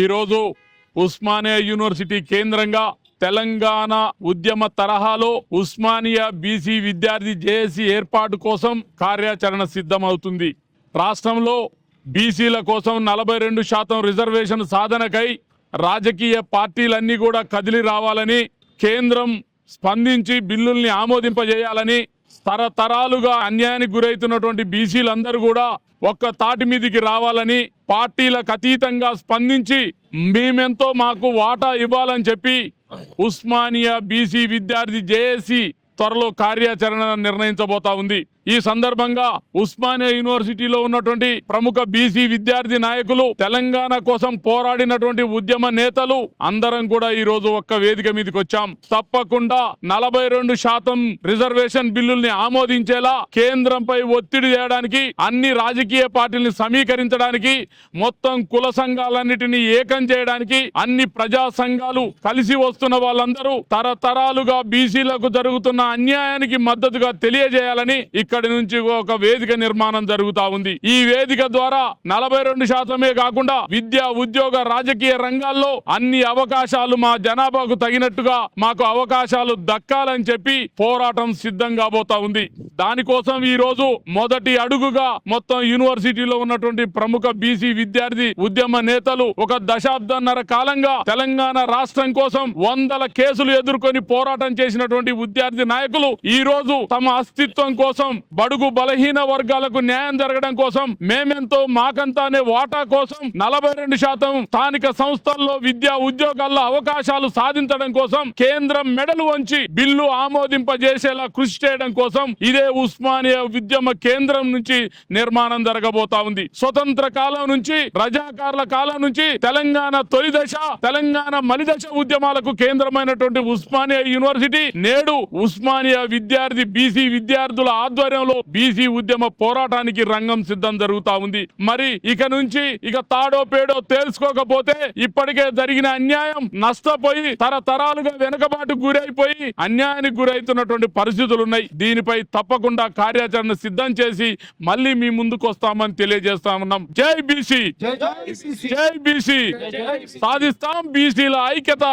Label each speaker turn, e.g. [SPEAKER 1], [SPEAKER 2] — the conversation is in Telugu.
[SPEAKER 1] ఈరోజు ఉస్మానియా యూనివర్సిటీ కేంద్రంగా తెలంగాణ ఉద్యమ తరహాలో ఉస్మానియా బీసీ విద్యార్థి జేఏసీ ఏర్పాటు కోసం కార్యాచరణ సిద్ధమవుతుంది. రాష్ట్రంలో బీసీల కోసం నలభై రెండు శాతం రిజర్వేషన్ సాధనకై రాజకీయ పార్టీలన్నీ కూడా కదిలి రావాలని కేంద్రం స్పందించి బిల్లుల్ని ఆమోదింపజేయాలని తరతరాలుగా అన్యాయానికి గురవుతున్నటువంటి బీసీలందరూ కూడా ఒక్క తాటి మీదికి రావాలని పార్టీలకు అతీతంగా స్పందించి మేమెంతో మాకు వాటా ఇవ్వాలని చెప్పి ఉస్మానియా బీసీ విద్యార్థి జేఏసీ త్వరలో కార్యాచరణ నిర్ణయించబోతా ఉంది. ఈ సందర్భంగా ఉస్మానియా యూనివర్సిటీలో ఉన్నటువంటి ప్రముఖ బీసీ విద్యార్థి నాయకులు తెలంగాణ కోసం పోరాడినటువంటి ఉద్యమ నేతలు అందరం కూడా ఈ రోజు ఒక్క వేదిక మీదకి వచ్చాం. తప్పకుండా నలభై రెండు శాతం రిజర్వేషన్ బిల్లుల్ని ఆమోదించేలా కేంద్రంపై ఒత్తిడి చేయడానికి అన్ని రాజకీయ పార్టీల్ని సమీకరించడానికి మొత్తం కుల సంఘాలన్నిటినీ ఏకం చేయడానికి అన్ని ప్రజా సంఘాలు కలిసి వస్తున్న వాళ్ళందరూ తరతరాలుగా బీసీలకు జరుగుతున్న అన్యాయానికి మద్దతుగా తెలియజేయాలని ఇక్కడి నుంచి ఒక వేదిక నిర్మాణం జరుగుతా ఉంది. ఈ వేదిక ద్వారా నలభై రెండు శాతమే కాకుండా విద్య ఉద్యోగ రాజకీయ రంగాల్లో అన్ని అవకాశాలు మా జనాభాకు తగినట్టుగా మాకు అవకాశాలు దక్కాలని చెప్పి పోరాటం సిద్ధం కాబోతా ఉంది. దానికోసం ఈ రోజు మొదటి అడుగుగా మొత్తం యూనివర్సిటీలో ఉన్నటువంటి ప్రముఖ బీసీ విద్యార్థి ఉద్యమ నేతలు ఒక దశాబ్దన్నర కాలంగా తెలంగాణ రాష్ట్రం కోసం వందల కేసులు ఎదుర్కొని పోరాటం చేసినటువంటి విద్యార్థి నాయకులు ఈ రోజు తమ అస్తిత్వం కోసం బడుగు బలహీన వర్గాలకు న్యాయం జరగడం కోసం మేమెంతో మాకంతా అనే వాటా కోసం నలభై రెండు శాతం స్థానిక సంస్థల్లో విద్యా ఉద్యోగాల్లో అవకాశాలు సాధించడం కోసం కేంద్రం మెడలు వంచి బిల్లు ఆమోదింపజేసేలా కృషి చేయడం కోసం ఇదే ఉస్మానియా ఉద్యమ కేంద్రం నుంచి నిర్మాణం జరగబోతా ఉంది. స్వతంత్ర కాలం నుంచి రజాకారుల కాలం నుంచి తెలంగాణ తొలి దశ తెలంగాణ మలిదశ ఉద్యమాలకు కేంద్రమైనటువంటి ఉస్మానియా యూనివర్సిటీ నేడు ఉస్మానియా విద్యార్థి బీసీ విద్యార్థుల ఆధ్వర్యంలో బీసీ ఉద్యమ పోరాటానికి రంగం సిద్ధం జరుగుతా ఉంది. మరి ఇక నుంచి ఇక తాడో పేడో తేల్చుకోకపోతే ఇప్పటికే జరిగిన అన్యాయం నష్టపోయి తరతరాలుగా వెనుకబాటు గురైపోయి అన్యాయానికి గురైతున్నటువంటి పరిస్థితులు ఉన్నాయి దీనిపై తప్పకుండా కార్యాచరణ సిద్ధం చేసి మళ్ళీ మీ ముందుకు వస్తామని తెలియజేస్తా ఉన్నాం. జై బీసీ! జై బీసీ! సాధిస్తాం బీసీల ఐక్యత!